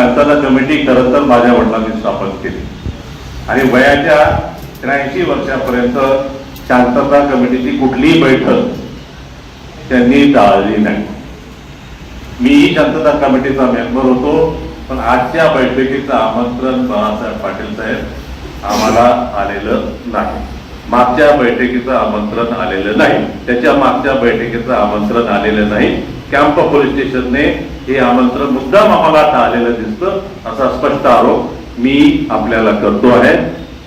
शांतता कमिटी खरं तर माझ्या वडिलांनी स्थापन केली. आणि वयाच्या त्र्याऐंशी वर्षापर्यंत शांतता कमिटीची कुठलीही बैठक त्यांनी टाळली नाही. मीही शांतता कमिटीचा मेंबर होतो पण आजच्या बैठकीचं आमंत्रण बाळासाहेब पाटील साहेब आम्हाला आलेलं नाही. मागच्या बैठकीचं आमंत्रण आलेलं नाही. त्याच्या मागच्या बैठकीचं आमंत्रण आलेलं नाही. कॅम्प पोलीस स्टेशनने हे आमंत्रण मुद्दाम आम्हाला आलेलं दिसतं असा स्पष्ट आरोप मी आपल्याला करतो आहे.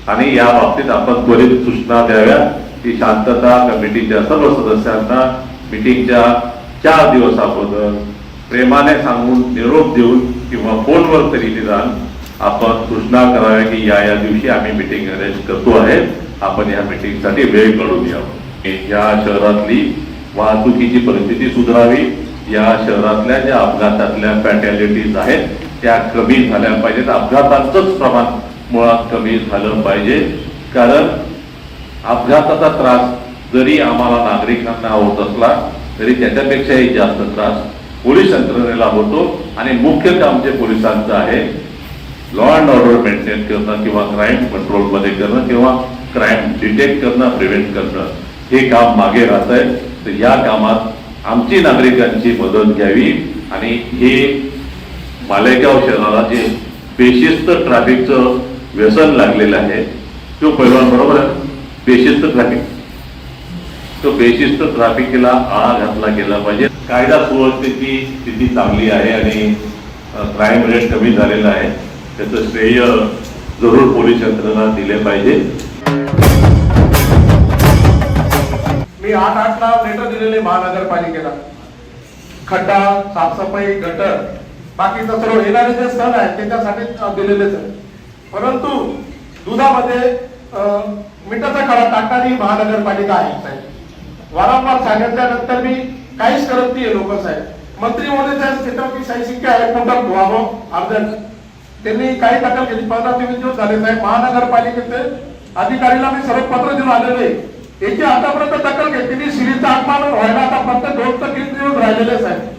आणि या बाबतीत आपण त्वरित सूचना द्याव्या. की शांतता कमिटीच्या सर्व सदस्यांना मिटिंगच्या चार दिवस अगोदर प्रेमाने सांगून निरोप देऊन किंवा फोनवर तरी निदान आपण सूचना कराव्या की या या दिवशी आम्ही मिटिंग अरेंज करतो आहे. आपण या मिटिंगसाठी वेळ काढून यावं या शहरातली वाहतुकीची परिस्थिती सुधारावी. या शहरातल्या ज्या अपघातातल्या फॅटॅलिटीज आहेत त्या कमी झाल्या पाहिजेत. अपघातांचंच प्रमाण मुळात कमी झालं पाहिजे. कारण अपघाताचा त्रास जरी आम्हाला नागरिकांना होत असला तरी त्याच्यापेक्षाही जास्त त्रास पोलीस यंत्रणेला होतो. आणि मुख्य काम जे पोलिसांचं आहे लॉ अँड ऑर्डर मेंटेन करणं किंवा क्राईम कंट्रोलमध्ये करणं किंवा क्राईम डिटेक्ट करणं प्रिव्हेंट करणं हे काम मागे राहत आहे तर या कामात आमची नागरिकांची मदत घ्यावी आणि हे मालेगाव शहराला जे बेशिस्त ट्रॅफिकचं व्यसन लागलेलं आहे तो पैलवान बरोबर आहे. बेशिस्त ट्रॅफिक तो बेशिस्त ट्रॅफिकला आळा घातला गेला पाहिजे. कायदा सुव्यवस्थेची स्थिती चांगली आहे आणि क्राईम रेट कमी झालेला आहे. त्याचं श्रेय जरूर पोलीस यंत्रणा दिले पाहिजे. मी आठ आठ लाख लेटर दिलेले महानगरपालिकेला. खड्डा साफसफाई गटर बाकीचं सर्व येणारे जे सण आहेत त्याच्यासाठी दिलेलेच आहे परंतु दुधामध्ये मिठाचा खडा टाकणारी महानगरपालिका आहे साहेब. वारंवार सांगितल्यानंतर मी काहीच करत नाही लोक साहेब. मंत्री महोदय साहेब क्षेत्रात मी सही शिक्के आहे कोणतं धुवावं अर्जंट. त्यांनी काही दखल घेतली पंधरा ते वीस दिवस झाले साहेब. महानगरपालिकेचे अधिकारीला मी सर्व पत्र देऊन आलेले याची आतापर्यंत दखल घेतली मी. सिरीचा अपमान व्हायला आता फक्त दोन ते तीन दिवस राहिलेले साहेब.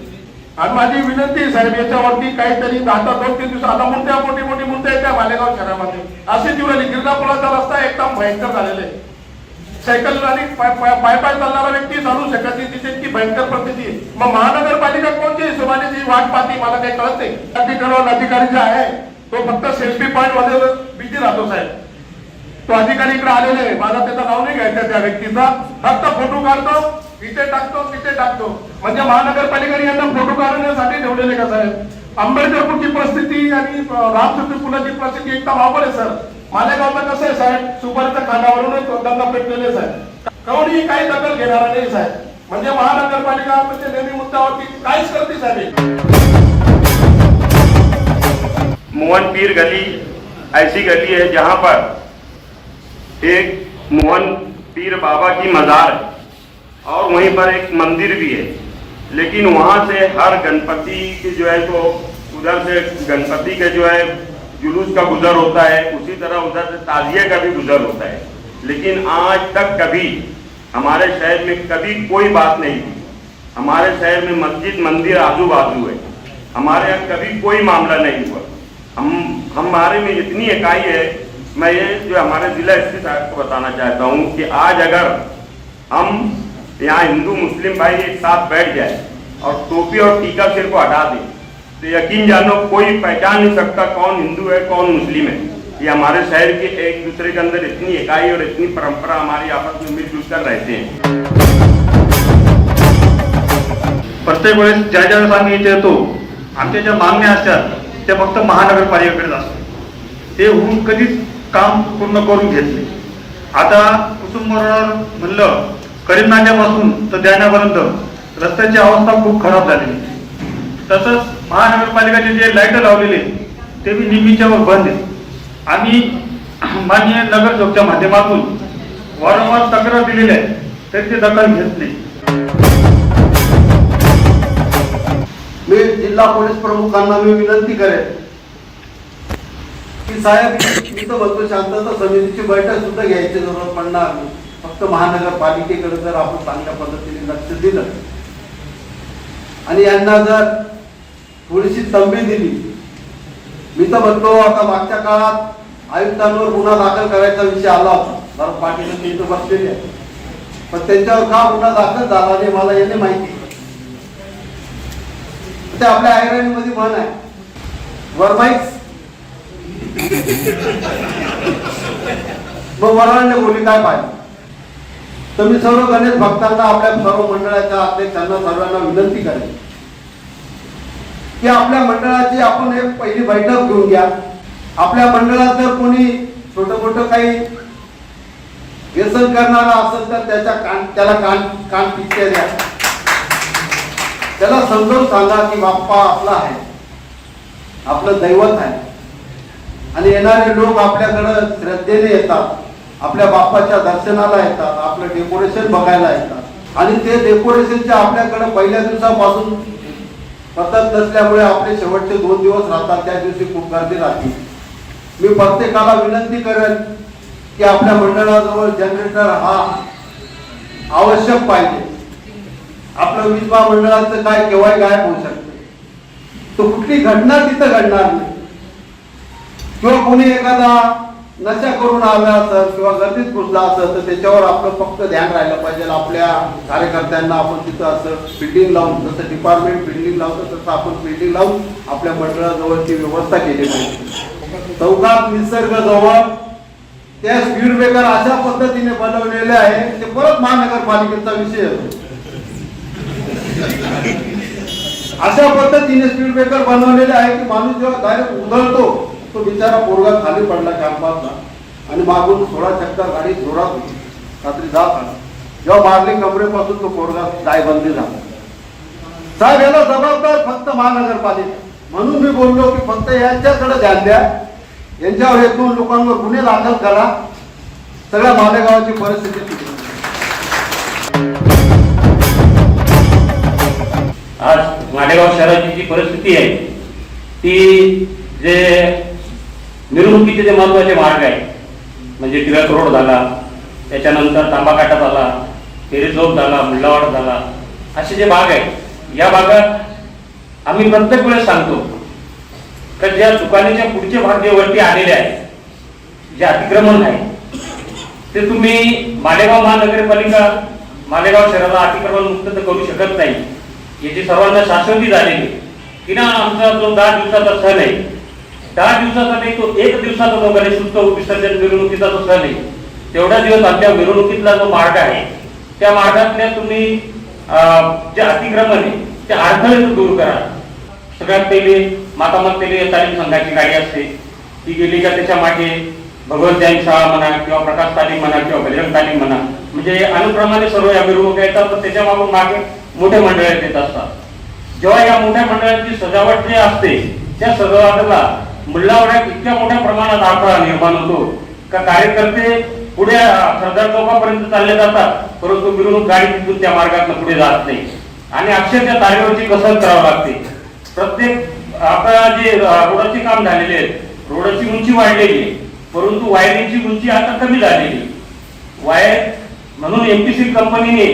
आणि माझी विनंती साहेब याच्यावरती काहीतरी आता दोन तीन दिवस आता मुद्द्या मोठी मोठी मुद्दे आहेत त्या मालेगाव शहरामध्ये. अशी दिवली गिरणापुराचा रस्ता एकदम भयंकर झालेले सायकल आणि पाय पाय चालणारा व्यक्ती चालू शकत नाही. तिथे इतकी भयंकर परिस्थिती मग महानगरपालिका कोणती हिशोबाने जी वाट पाहते मला काही कळत नाही. अधिकारी अधिकारी जे आहे तो फक्त सेल्फी पॉईंटमध्ये बिझी राहतो साहेब. तो अधिकारी इकडे आलेले आहे. माझा त्याचं नाव नाही घ्यायचं त्या व्यक्तीचा. फक्त फोटो काढतो. इथे टाकतो तिथे टाकतो. म्हणजे महानगरपालिकेने यांना फोटो काढण्यासाठी ठेवलेले का साहेब? आंबेडकरपूरची परिस्थिती आणि रामचंद्र पुलाची परिस्थिती एकदम अवघड आहे सर. मालेगावचं कसं आहे साहेब? सुपारीच्या खानावरूनच दंगा पेटलेले साहेब. कोणी काही दखल घेणार नाही साहेब. म्हणजे महानगरपालिका म्हणजे नेहमी मुद्द्यावरती काहीच करते साहेब. मोहन पीर गली ऐसी गली है जहां पर एक मोहन पीर बाबा की मजार है। और वहीं पर एक मंदिर भी है। लेकिन वहाँ से हर गणपति की जो है तो उधर से गणपति के जो है जुलूस का गुजर होता है। उसी तरह उधर से ताजिए का भी गुजर होता है। लेकिन आज तक कभी हमारे शहर में कभी कोई बात नहीं हुई। हमारे शहर में मस्जिद, मंदिर आजू बाजू है। हमारे यहाँ कभी कोई मामला नहीं हुआ। हम, हमारे में इतनी इकाई है मैं ये जो हमारे जिला एसपी साहब को बताना चाहता हूँ कि आज अगर हम यहाँ हिंदू मुस्लिम भाई एक साथ बैठ जाए और टोपी और टीका सिर को हटा दें तो यकीन जानो कोई पहचान नहीं सकता कौन हिंदू है, कौन मुस्लिम है। ये हमारे शहर के एक दूसरे के अंदर इतनी इकाई और इतनी परंपरा हमारी आपस में मिलजुल कर रहते हैं। प्रत्येक वेळेस ज्या ज्या आम्ही येतो आमच्या ज्या मागण्या असतात त्या फक्त महानगरपालिकेकडेच असतात ते होऊन कधीच काम पूर्ण करून घेतले. आता कुसुम म्हणलं करीमनाल्यापासून तर द्यानापर्यंत रस्त्याची अवस्था खूप खराब झालेली. तसंच महानगरपालिकेचे जे लाइट लावलेले ते बी निम्मीच्यावर बंद आहेत. आम्ही माननीय नगरसेवकच्या माध्यमातून वारंवार तक्रार दिलेली आहे तरी ते दखल घेत नाही. मी जिल्हा पोलीस प्रमुखांना मी विनंती करेन की साहेब मी तर म्हणतो शांतता समितीची बैठक सुद्धा घ्यायची जरूरत पडणार नाही. फक्त महानगरपालिकेकडे जर आपण चांगल्या पद्धतीने लक्ष दिलं. आणि यांना जर थोडीशी तंबी दिली. मी तर म्हणतो आता मागच्या काळात आयुक्तांवर गुन्हा दाखल करायचा विषय आला होता. कारण पाटील ते इथं बसलेले आहे पण त्यांच्यावर का गुन्हा दाखल झाला नाही मला याने माहिती ते आपल्या आयरनमध्ये म्हण आहे. वरमाईच मग वरांनी बोली काय पाहिजे तर मी सर्व गणेश भक्तांना आपल्या सर्व मंडळाच्या अध्यक्षांना सर्वांना विनंती करेन की आपल्या मंडळाची आपण एक पहिली बैठक घेऊन घ्या. आपल्या मंडळात जर कोणी छोट मोठ काही व्यसन करणारा असेल तर त्याच्या कान त्याला कान कान पिक्चर द्या. त्याला समजावून सांगा की बाप्पा आपला आहे. आपलं दैवत आहे. आणि येणारे लोक आपल्याकडं श्रद्धेने येतात आपल्या बाप्पाच्या दर्शनाला येतात आपलं डेकोरेशन बघायला येतात. आणि ते डेकोरेशनच्या आपल्याकडं पहिल्या दिवसापासून पद्धत नसल्यामुळे आपले शेवटचे दोन दिवस राहतात त्या दिवशी खूप गर्दी राहते. मी प्रत्येकाला विनंती करेन की आपल्या मंडळाजवळ जनरेटर हा आवश्यक पाहिजे. आपलं विधवा मंडळाचं काय केव्हाही गायब होऊ शकतं. तो कुठली घटना तिथं घडणार नाही. किंवा कोणी एखादा नशा करून आला असेल किंवा गर्दीत घुसला असेल तर त्याच्यावर आपलं फक्त ध्यान राहिलं पाहिजे. आपल्या कार्यकर्त्यांना आपण तिथं असं बिल्डिंग लावून जसं डिपार्टमेंट बिल्डिंग लावतं तसं आपण बिल्डिंग लावून आपल्या मंडळाजवळची व्यवस्था केली पाहिजे. चौकात निसर्ग जवळ त्या स्पीड ब्रेकर अशा पद्धतीने बनवलेले आहे ते परत महानगरपालिकेचा विषय अशा पद्धतीने स्पीड ब्रेकर बनवलेले आहे की माणूस जेव्हा डायरेक्ट उधळतो तो बिचारा पोरगा खाली पडला कॅम्पासला आणि मागून सोळा चक्कर गाडी जोरात होती. रात्री जात आला. जेव्हा मारली कमरेपासून तो पोरगा जायबंदी झाला. साहेब याला जबाबदार फक्त महानगरपालिका. म्हणून मी बोललो की फक्त यांच्याकडे ध्यान द्या. यांच्यावर एक दोन लोकांवर गुन्हे दाखल करा. सगळ्या मालेगावाची परिस्थिती आज मालेगाव शहराची जी परिस्थिती आहे ती जे मिरवणुकीचे जे महत्त्वाचे मार्ग आहे म्हणजे टिळक रोड झाला त्याच्यानंतर तांबाकाटा झाला फेरी झाला मुल्लावाड झाला असे जे भाग आहेत या भागात आम्ही प्रत्येक वेळेस सांगतो तर ज्या दुकानाच्या पुढचे भाग जे वरती आलेले आहेत जे अतिक्रमण आहे ते तुम्ही मालेगाव महानगरपालिका मालेगाव शहराला अतिक्रमण मुक्त तर करू शकत नाही. याची सर्वांना शाश्वती झालेली की ना आमचा जो दहा दिवसाचा सण आहे दहा दिवसाचा नाही तो एक दिवसाचा जो गणेशोत्सव विसर्जन मिरवणुकीचा जो सण आहे तेवढा दिवस आमच्या मिरवणुकीतला जो मार्ग आहे त्या मार्गातल्या तुम्ही अं, जे अतिक्रमण आहे ते अडथळे दूर करा. सगळ्यात पहिले माता तेले तालीम संघाची गाडी असते. ती गेली का त्याच्यामागे भगवत जैन शाळा म्हणा किंवा प्रकाश तालीम म्हणा किंवा बजरंग तालीम म्हणा. म्हणजे अनुक्रमाने सर्व या मिरवणूक येतात तर त्याच्या मागून मागे मोठे मंडळ येत असतात. जेव्हा या मोठ्या मंडळाची सजावट जी असते त्या सजावटाला मुल्लावड्यात इतक्या मोठ्या प्रमाणात अडथळा निर्माण होतो. का कार्यकर्ते पुढे सरदार चौकापर्यंत चालले जातात परंतु मिरवणूक गाडी तिथून त्या मार्गात पुढे जात नाही. आणि अक्षरशः तारेवरची कसरत करावी लागते. प्रत्येक आता जे रोडाचे काम झालेले आहेत रोडाची उंची वाढलेली आहे परंतु वायरिंगची उंची आता कमी झालेली वायर म्हणून एमपीसी कंपनीने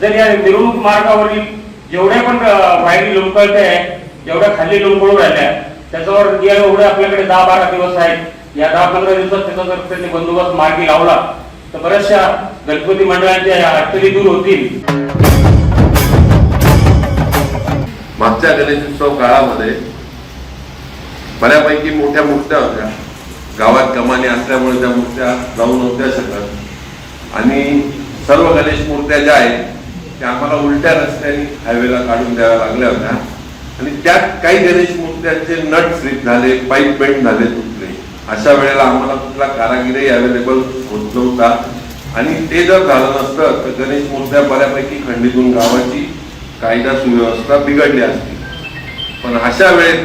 जर या मिरवणूक मार्गावरील जेवढ्या पण वायरी लोंबकळत्या आहेत जेवढ्या खाली लोंबळू राहिल्या त्याच्यावर या एवढे आपल्याकडे दहा बारा दिवस आहेत. या दहा पंधरा दिवसात त्याचा जर त्यांनी बंदोबस्त मार्गी लावला तर बऱ्याचशा गणपती मंडळांच्या अडचणी दूर होतील. मागच्या गणेशोत्सव काळामध्ये बऱ्यापैकी मोठ्या मूर्त्या होत्या. गावात कमानी असल्यामुळे त्या मूर्त्या जाऊ नव्हत्या शकत. आणि सर्व गणेश मूर्त्या ज्या आहेत त्या आम्हाला उलट्या रस्त्याने हायवेला काढून द्याव्या लागल्या होत्या. आणि त्यात काही गणेश त्यांचे नट स्लिप झाले पाईप बेंड झाले तुटले. अशा वेळेला आम्हाला कुठला कारागिरही अवेलेबल होत नव्हता. आणि ते जर झालं नसतं तर गणेश मूर्त्या बऱ्यापैकी खंडीतून गावाची कायदा सुव्यवस्था बिघडली असती. पण अशा वेळेत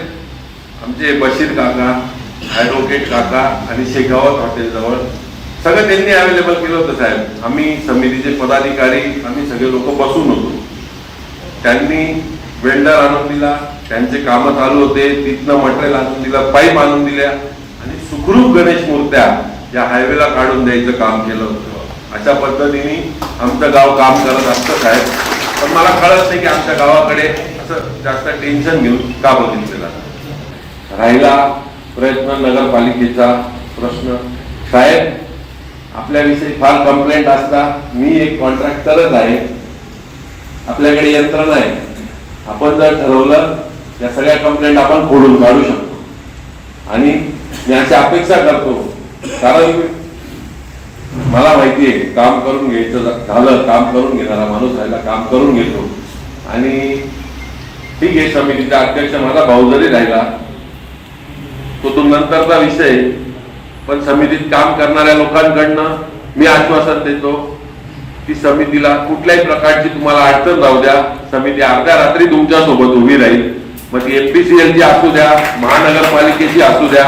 आमचे बशीर काका ॲडव्होकेट काका आणि शेगावत हॉटेलजवळ सगळं त्यांनी अवेलेबल केलं होतं साहेब. आम्ही समितीचे पदाधिकारी आम्ही सगळे लोक बसून होतो. त्यांनी वेल्डर आणून दिला त्यांचे कामं चालू होते. तिथनं मटेरियल आणून दिलं पाईप आणून दिल्या. आणि सुखरूप गणेश मूर्त्या या हायवेला काढून द्यायचं काम केलं होतं. अशा पद्धतीने आमचं गाव काम करत असतं साहेब. पण मला कळत नाही की आमच्या गावाकडे असं जास्त टेन्शन घेऊन का बघितलं जातं राहिला प्रयत्न नगरपालिकेचा प्रश्न. साहेब आपल्याविषयी फार कंप्लेंट असता. मी एक कॉन्ट्रॅक्टरच आहे. आपल्याकडे यंत्रणा आहे. आपण जर ठरवलं या सगळ्या कंप्लेंट आपण खोडून काढू शकतो. आणि मी अशी अपेक्षा करतो कारण मला माहिती आहे काम करून घ्यायचं झालं काम करून घेणारा माणूस राहिला काम करून घेतो. आणि ठीक आहे समितीचा अध्यक्ष माझा भाऊ जरी राहिला तो तो नंतरचा विषय पण समितीत काम करणाऱ्या लोकांकडनं मी आश्वासन देतो की समितीला कुठल्याही प्रकारची तुम्हाला अडचण जाऊ द्या. समिती अर्ध्या रात्री तुमच्यासोबत उभी राहील. मग ती एमपीसीएल ची असू द्या महानगरपालिकेची असू द्या.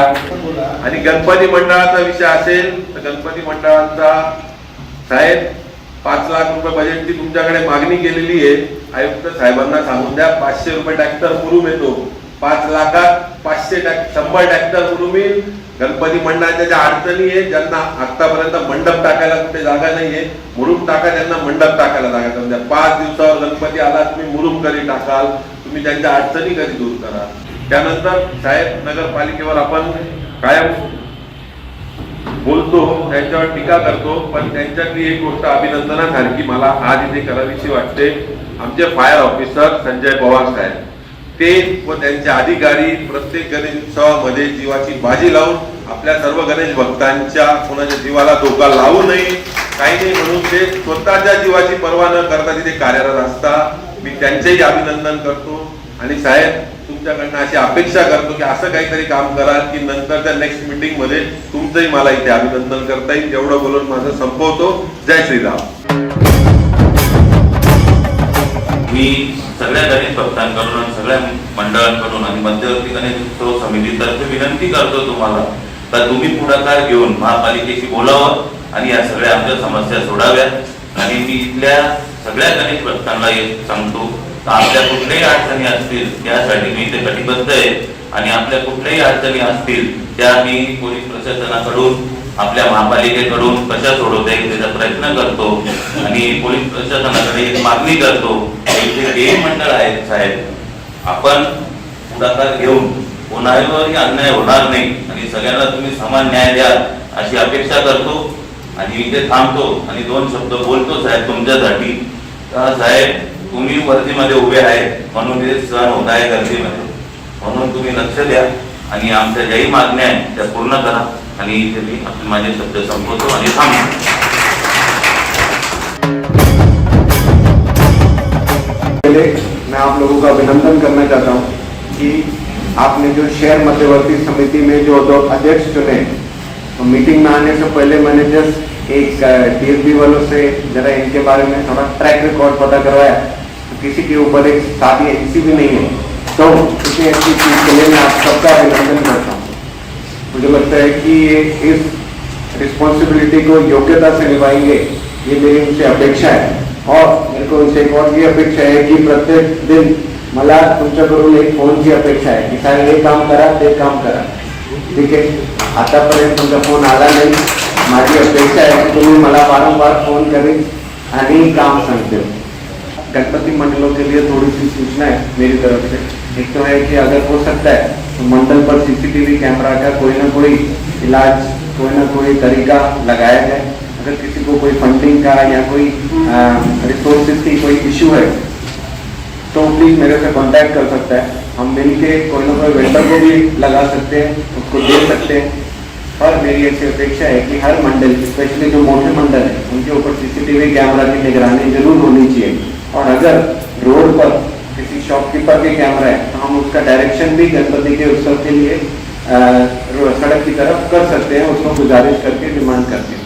आणि गणपती मंडळाचा विषय असेल तर गणपती मंडळांचा साहेब पाच लाख रुपये बजेटची तुमच्याकडे मागणी केलेली आहे. आयुक्त साहेबांना सांगून द्या पाचशे रुपये ट्रॅक्टर मुरुम येतो. पाच लाखात पाचशे टॅक शंभर ट्रॅक्टर मुरुम येईल. गणपती मंडळाच्या ज्या अडचणी आहे ज्यांना आतापर्यंत मंडप टाकायला कुठे जागा नाहीये मुरुम टाका त्यांना मंडप टाकायला जागा द्या. पाच दिवसावर गणपती आला तुम्ही मुरुम कधी टाकाल तुम्ही त्यांच्या अडचणी कधी दूर करा त्यानंतर साहेब नगरपालिकेवर आपण कायम बोलतो त्यांच्यावर टीका करतो पण त्यांच्यातली एक गोष्ट अभिनंदनासारखी मला आज इथे करावीशी वाटते. आमचे फायर ऑफिसर संजय पवार साहेब ते व त्यांचे अधिकारी प्रत्येक गणेश उत्सवामध्ये जीवाची बाजी लावून आपल्या सर्व गणेश भक्तांच्या कोणाच्या जीवाला धोका लावू नये काही नाही म्हणून ते स्वतःच्या जीवाची पर्वा न करता तिथे कार्यरत असतात. मी त्यांचेही अभिनंदन करतो. आणि साहेब तुमच्याकडनं अशी अपेक्षा करतो की असं काहीतरी काम कराल की नंतरच्या नेक्स्ट मीटिंगमध्ये तुमचंही मला इथे अभिनंदन करता येईल. जेवढं बोलून माझं संपवतो. जय श्रीराम. मी सगळ्या गणेश भक्तांकडून आणि सगळ्या मंडळांकडून आणि मध्यवर्ती गणेश उत्सव समितीतर्फे विनंती करतो तुम्हाला तर तुम्ही पुढाकार घेऊन महापालिकेशी बोलावं आणि या सगळ्या आमच्या समस्या सोडाव्यात. आणि मी इथल्या सगळ्या गणेश भक्तांना सांगतो आपल्या कुठल्याही अडचणी असतील त्यासाठी मी इथे कटिबद्ध आहे. आणि आपल्या कुठल्याही अडचणी असतील त्या मी पोलीस प्रशासनाकडून आपल्या महापालिकेकडून कशा सोडवता येईल त्याचा प्रयत्न करतो. आणि पोलीस प्रशासनाकडे एक मागणी करतो. इथे जे मंडळ आहेत साहेब आपण पुढाकार घेऊन कोणावरही अन्याय होणार नाही. आणि सगळ्यांना तुम्ही समान न्याय द्याल अशी अपेक्षा करतो. आणि इथे थांबतो. आणि दोन शब्द बोलतो साहेब तुमच्यासाठी. साहेब तुम्ही वर्दीमध्ये उभे आहेत म्हणून हे सण होत आहे गर्दीमध्ये. म्हणून तुम्ही लक्ष द्या आणि आमच्या ज्याही मागण्या आहेत, त्या पूर्ण करा आणि इथे मी आपले माझे शब्द संपवतो आणि थांबतो. मैं आप लोगों का अभिनंदन करना चाहता हूँ कि आपने जो शहर मध्यवर्ती समिति में जो दो अध्यक्ष चुने तो मीटिंग में आने से पहले मैंने जस्ट एक टीएसबी वालों से जरा इनके बारे में थोड़ा ट्रैक रिकॉर्ड पता करवाया। तो किसी के ऊपर एक साथी एजेंसी भी नहीं है। तो इतनी अच्छी चीज़ के लिए मैं आप सबका अभिनंदन करता हूँ। मुझे लगता है कि ये इस रिस्पॉन्सिबिलिटी को योग्यता से निभाएँगे, ये मेरी उनसे अपेक्षा है। और मेरे को उनसे एक और ये अपेक्षा है कि प्रत्येक दिन मला तुमच्याकडून एक फ़ोन फोनची अपेक्षा आहे की साहेब हे काम करा ते काम करा। ठीक आहे आतापर्यंत तुमचा फ़ोन आला नाही। माझी अपेक्षा आहे की तुम्ही मला वारंवार फ़ोन करें आणि काम सांगते गणपति मंडलों के लिए थोड़ी सी सूचना है मेरी तरफ़ से। एक तो है कि अगर हो सकता है तो मंडल पर सीसीटीवी कैमरा का कोई ना कोई इलाज, कोई ना कोई तरीका लगाया जाए। अगर किसी को कोई फंडिंग का या कोई रिसोर्सेज की कोई इशू है तो प्लीज़ मेरे से कांटेक्ट कर सकता है। हम मिल के कोई ना कोई वेंडर को भी लगा सकते हैं, उसको दे सकते हैं। और मेरी ऐसी अपेक्षा है कि हर मंडल स्पेशली जो मोटे मंडल है, उनके ऊपर सीसीटीवी कैमरा की निगरानी ज़रूर होनी चाहिए। और अगर रोड पर किसी शॉपकीपर के कैमरा है तो हम उसका डायरेक्शन भी गणपति के उत्सव के लिए सड़क की तरफ़ कर सकते हैं, उसको गुजारिश करके, डिमांड करते हैं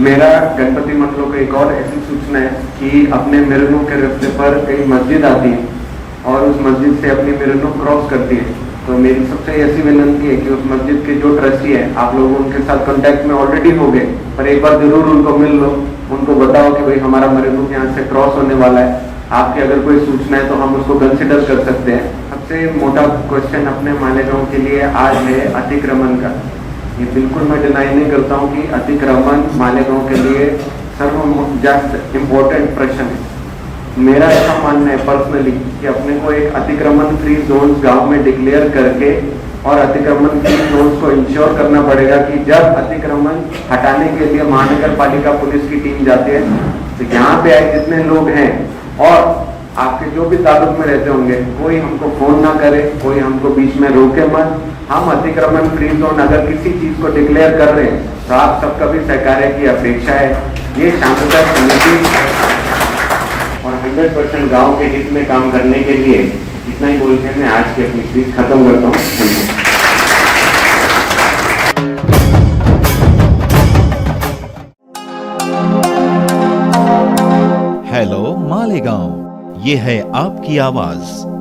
मेरा गणपति मंडलों को एक और ऐसी सूचना है कि अपने मिरनों के रास्ते पर कई मस्जिद आती है और उस मस्जिद से अपनी मिरनों क्रॉस करती है तो मेरी सबसे ऐसी विनंती है कि उस मस्जिद के जो ट्रस्टी है, आप लोग उनके साथ कांटेक्ट में ऑलरेडी हो गए, पर एक बार ज़रूर उनको मिल लो। उनको बताओ कि भाई हमारा मरीजों यहाँ से क्रॉस होने वाला है। आपकी अगर कोई सूचना है तो हम उसको कंसिडर कर सकते हैं। सबसे मोटा क्वेश्चन अपने मालेगांव के लिए आज है अतिक्रमण का। ये बिल्कुल मैं डिनाई नहीं करता हूँ कि अतिक्रमण मालेगांव के लिए सर्व जस्ट इम्पोर्टेंट प्रश्न है। मेरा ऐसा मानना है पर्सनली कि अपने को एक अतिक्रमण फ्री जोन गाँव में डिक्लेयर करके और अतिक्रमण फ्री जोन्स को इंश्योर करना पड़ेगा कि जब अतिक्रमण हटाने के लिए महानगर पालिका पुलिस की टीम जाती है तो यहाँ पे आए जितने लोग हैं और आपके जो भी ताल्लुक में रहते होंगे, कोई हमको फ़ोन ना करे, कोई हमको बीच में रोके मत। हम अतिक्रमण फ्री जोन अगर किसी चीज़ को डिक्लेयर कर रहे हैं तो आप सबका भी सहकार्य की अपेक्षा है। ये शांतता समिति और 100 परसेंट गाँव के हित में काम करने के लिए इतना ही बोल के मैं आज की अपनी स्पीच खत्म करता हूँ। हेलो मालेगांव, ये है आपकी आवाज़।